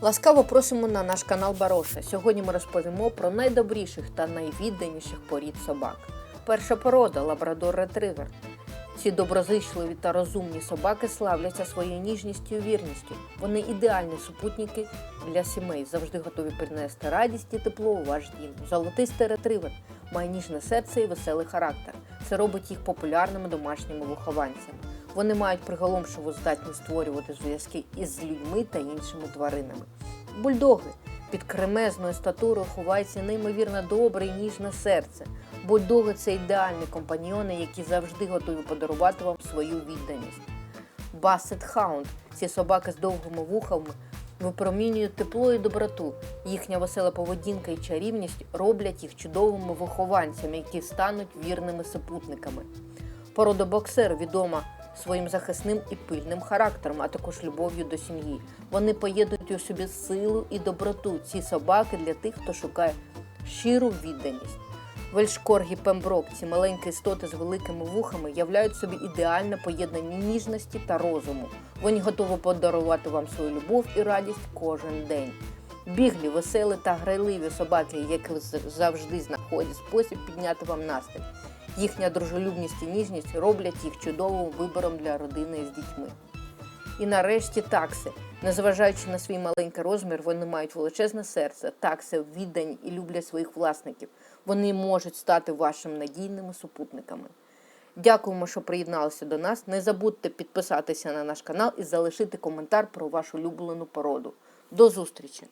Ласкаво просимо на наш канал Бароша. Сьогодні ми розповімо про найдобріших та найвідданіших порід собак. Перша порода лабрадор ретривер. Ці доброзичливі та розумні собаки славляться своєю ніжністю і вірністю. Вони ідеальні супутники для сімей, завжди готові принести радість і тепло у ваш дім. Золотистий ретривер має ніжне серце і веселий характер. Це робить їх популярними домашніми вихованцями. Вони мають приголомшиву здатність створювати зв'язки із людьми та іншими тваринами. Бульдоги під кремезною статурою ховається неймовірно добре і ніжне серце. Бульдоги це ідеальні компаньйони, які завжди готові подарувати вам свою відданість. Бассет Хаунд ці собаки з довгими вухами випромінюють тепло і доброту. Їхня весела поведінка і чарівність роблять їх чудовими вихованцями, які стануть вірними супутниками. Порода боксер відома своїм захисним і пильним характером, а також любов'ю до сім'ї. Вони поєднують у собі силу і доброту. Ці собаки для тих, хто шукає щиру відданість. Вельшкоргі Пемброк, ці маленькі істоти з великими вухами, являють собі ідеальне поєднання ніжності та розуму. Вони готові подарувати вам свою любов і радість кожен день. Біглі, веселі та грайливі собаки, які завжди знаходять спосіб підняти вам настрій. Їхня дружелюбність і ніжність роблять їх чудовим вибором для родини з дітьми. І нарешті такси. Незважаючи на свій маленький розмір, вони мають величезне серце. Такси віддані і люблять своїх власників. Вони можуть стати вашими надійними супутниками. Дякуємо, що приєдналися до нас. Не забудьте підписатися на наш канал і залишити коментар про вашу улюблену породу. До зустрічі!